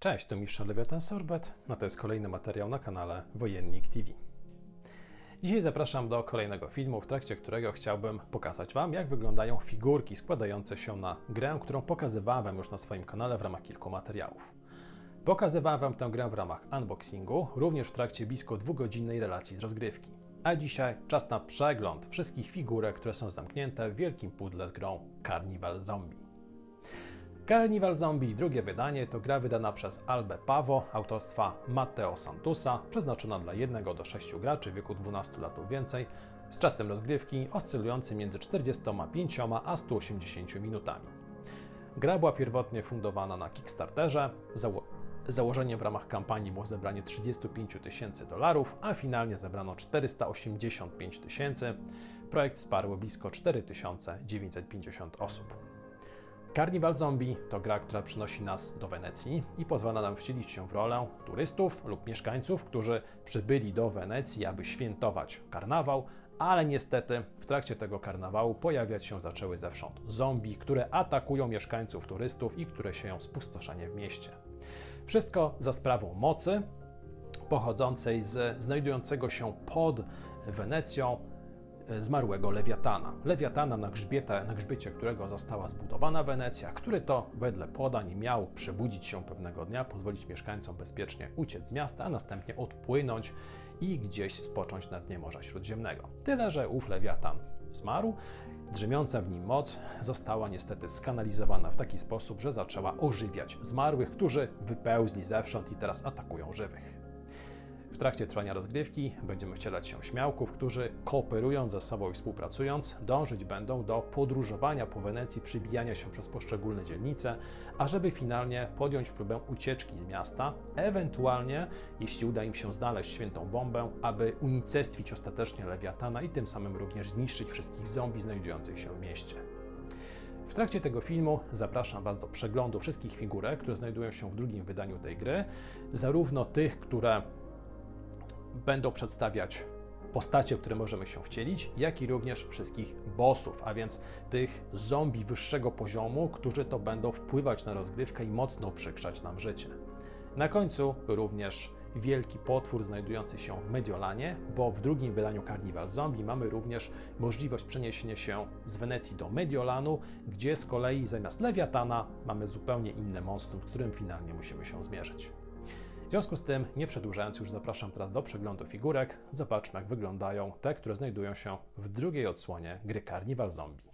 Cześć, tu Mistrz Lewiatan Sorbet, a to jest kolejny materiał na kanale Wojennik TV. Dzisiaj zapraszam do kolejnego filmu, w trakcie którego chciałbym pokazać Wam, jak wyglądają figurki składające się na grę, którą pokazywałem już na swoim kanale w ramach kilku materiałów. Pokazywałem Wam tę grę w ramach unboxingu, również w trakcie blisko dwugodzinnej relacji z rozgrywki. A dzisiaj czas na przegląd wszystkich figurek, które są zamknięte w wielkim pudle z grą Carnival Zombie. Carnival Zombie, drugie wydanie, to gra wydana przez Albe Pavo, autorstwa Matteo Santusa, przeznaczona dla 1 do 6 graczy w wieku 12 lat lub więcej, z czasem rozgrywki oscylującym między 45 a 180 minutami. Gra była pierwotnie fundowana na Kickstarterze, zało założeniem w ramach kampanii było zebranie 35 tysięcy dolarów, a finalnie zebrano 485 tysięcy. Projekt wsparło blisko 4950 osób. Carnival Zombie to gra, która przynosi nas do Wenecji i pozwala nam wcielić się w rolę turystów lub mieszkańców, którzy przybyli do Wenecji, aby świętować karnawał, ale niestety w trakcie tego karnawału pojawiać się zaczęły zewsząd zombie, które atakują mieszkańców turystów i które sieją spustoszenie w mieście. Wszystko za sprawą mocy pochodzącej z znajdującego się pod Wenecją zmarłego Lewiatana. Lewiatana, na, grzbieta, na grzbiecie którego została zbudowana Wenecja, który to wedle podań miał przebudzić się pewnego dnia, pozwolić mieszkańcom bezpiecznie uciec z miasta, a następnie odpłynąć i gdzieś spocząć na dnie Morza Śródziemnego. Tyle, że ów Lewiatan zmarł, drzemiąca w nim moc została niestety skanalizowana w taki sposób, że zaczęła ożywiać zmarłych, którzy wypełzli zewsząd i teraz atakują żywych trakcie trwania rozgrywki będziemy wcielać się śmiałków, którzy kooperując ze sobą i współpracując, dążyć będą do podróżowania po Wenecji, przybijania się przez poszczególne dzielnice, ażeby finalnie podjąć próbę ucieczki z miasta, ewentualnie, jeśli uda im się znaleźć świętą bombę, aby unicestwić ostatecznie Lewiatana i tym samym również zniszczyć wszystkich zombie znajdujących się w mieście. W trakcie tego filmu zapraszam Was do przeglądu wszystkich figurek, które znajdują się w drugim wydaniu tej gry, zarówno tych, które będą przedstawiać postacie, w które możemy się wcielić, jak i również wszystkich bossów, a więc tych zombie wyższego poziomu, którzy to będą wpływać na rozgrywkę i mocno uprzykrzać nam życie. Na końcu również wielki potwór znajdujący się w Mediolanie, bo w drugim wydaniu Carnival Zombie mamy również możliwość przeniesienia się z Wenecji do Mediolanu, gdzie z kolei zamiast Lewiatana mamy zupełnie inne monstrum, z którym finalnie musimy się zmierzyć. W związku z tym, nie przedłużając już, zapraszam teraz do przeglądu figurek. Zobaczmy, jak wyglądają te, które znajdują się w drugiej odsłonie gry Carnival Zombie.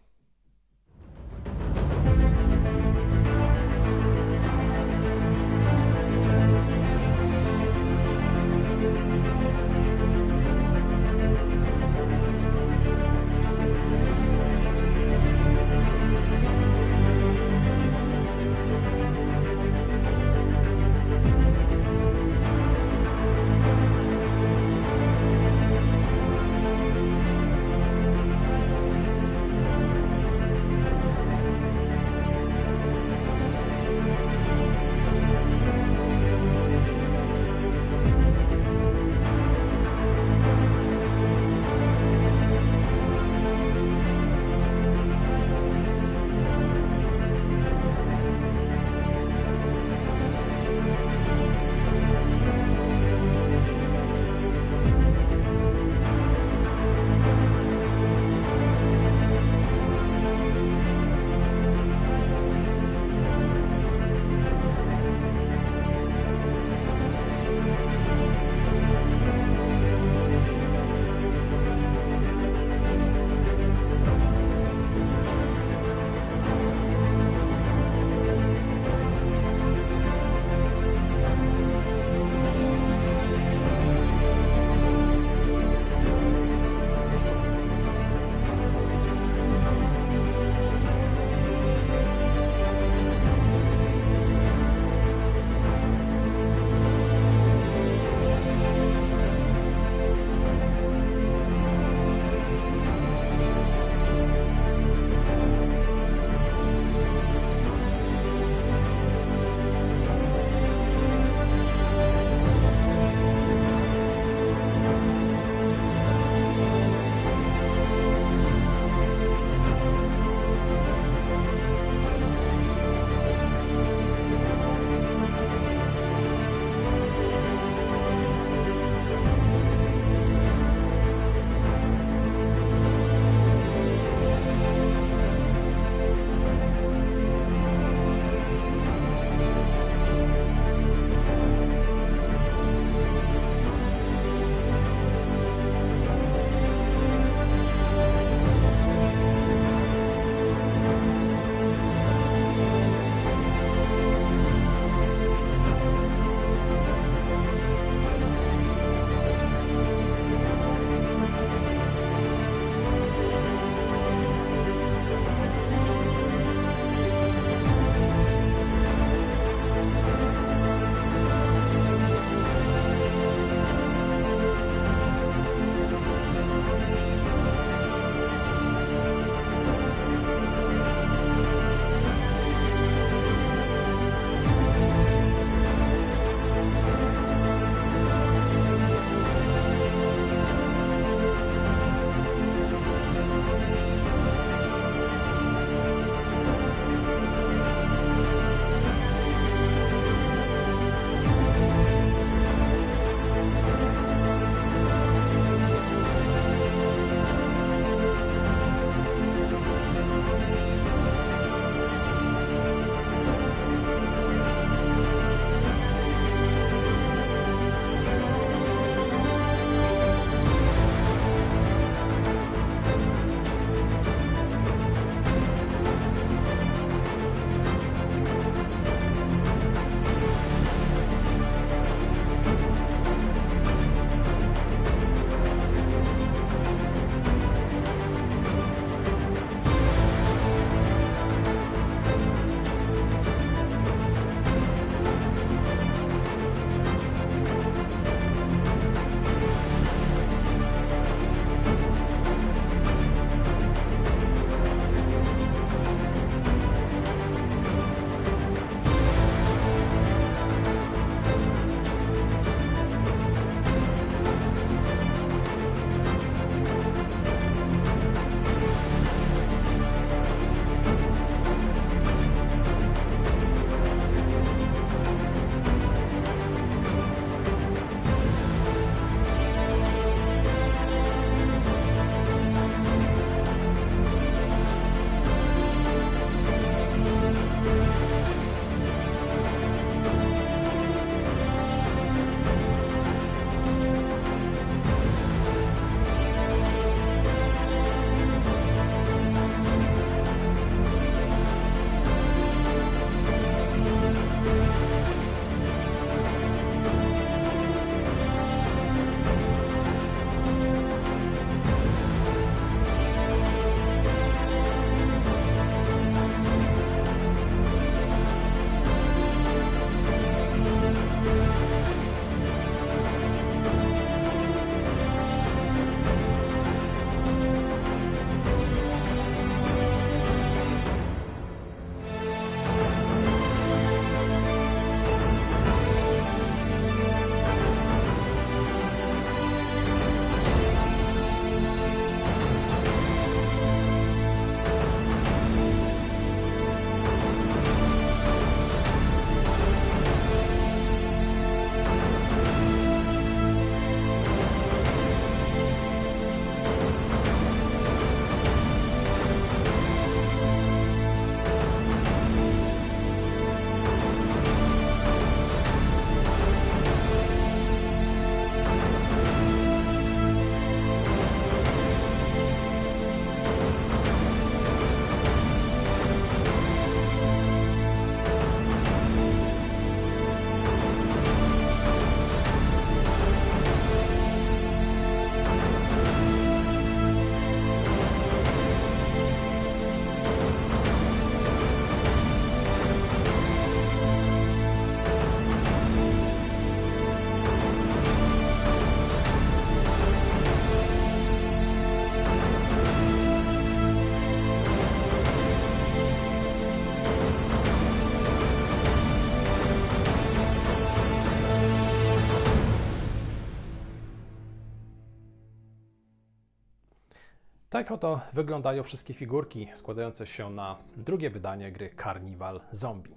Tak oto wyglądają wszystkie figurki składające się na drugie wydanie gry Carnival Zombie.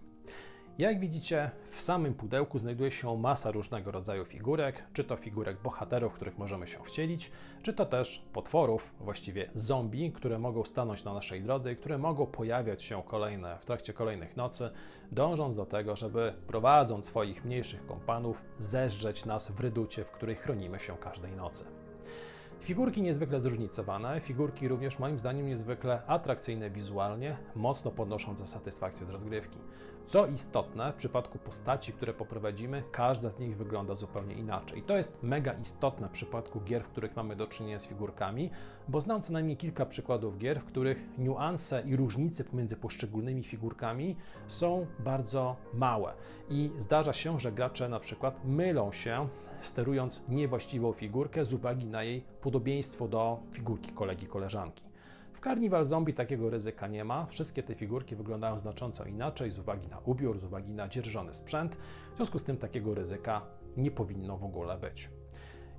Jak widzicie, w samym pudełku znajduje się masa różnego rodzaju figurek, czy to figurek bohaterów, których możemy się wcielić, czy to też potworów, właściwie zombie, które mogą stanąć na naszej drodze i które mogą pojawiać się kolejne, w trakcie kolejnych nocy, dążąc do tego, żeby prowadząc swoich mniejszych kompanów, zeżrzeć nas w ryducie, w której chronimy się każdej nocy. Figurki niezwykle zróżnicowane, figurki również moim zdaniem niezwykle atrakcyjne wizualnie, mocno podnoszące satysfakcję z rozgrywki. Co istotne, w przypadku postaci, które poprowadzimy, każda z nich wygląda zupełnie inaczej. I to jest mega istotne w przypadku gier, w których mamy do czynienia z figurkami, bo znam co najmniej kilka przykładów gier, w których niuanse i różnice pomiędzy poszczególnymi figurkami są bardzo małe. I zdarza się, że gracze na przykład mylą się sterując niewłaściwą figurkę z uwagi na jej podobieństwo do figurki kolegi koleżanki. W Carnival Zombie takiego ryzyka nie ma. Wszystkie te figurki wyglądają znacząco inaczej z uwagi na ubiór, z uwagi na dzierżony sprzęt. W związku z tym takiego ryzyka nie powinno w ogóle być.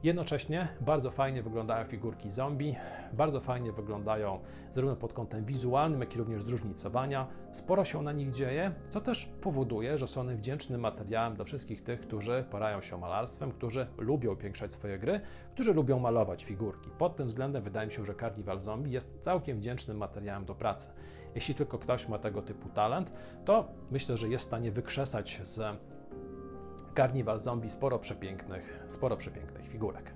Jednocześnie bardzo fajnie wyglądają figurki zombie, bardzo fajnie wyglądają zarówno pod kątem wizualnym, jak i również zróżnicowania. Sporo się na nich dzieje, co też powoduje, że są one wdzięcznym materiałem dla wszystkich tych, którzy parają się malarstwem, którzy lubią upiększać swoje gry, którzy lubią malować figurki. Pod tym względem wydaje mi się, że Carnival Zombie jest całkiem wdzięcznym materiałem do pracy. Jeśli tylko ktoś ma tego typu talent, to myślę, że jest w stanie wykrzesać z Carnival Zombie sporo przepięknych, sporo przepięknych figurek.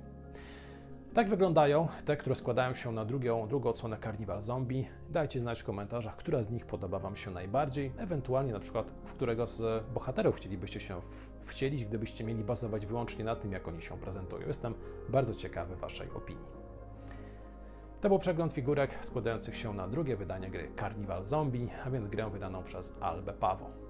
Tak wyglądają te, które składają się na drugą, drugą odsłonę Carnival Zombie. Dajcie znać w komentarzach, która z nich podoba Wam się najbardziej, ewentualnie na przykład w którego z bohaterów chcielibyście się wcielić, gdybyście mieli bazować wyłącznie na tym, jak oni się prezentują. Jestem bardzo ciekawy Waszej opinii. To był przegląd figurek składających się na drugie wydanie gry Carnival Zombie, a więc grę wydaną przez Albę Pawo.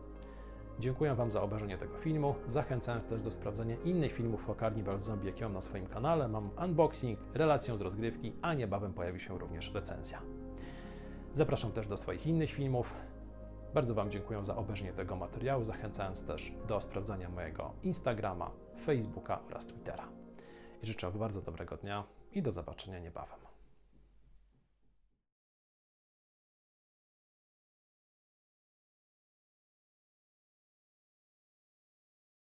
Dziękuję Wam za obejrzenie tego filmu. Zachęcam też do sprawdzenia innych filmów o Carnival Zombie, jakie mam na swoim kanale. Mam unboxing, relację z rozgrywki, a niebawem pojawi się również recenzja. Zapraszam też do swoich innych filmów. Bardzo Wam dziękuję za obejrzenie tego materiału, zachęcając też do sprawdzania mojego Instagrama, Facebooka oraz Twittera. I życzę bardzo dobrego dnia i do zobaczenia niebawem.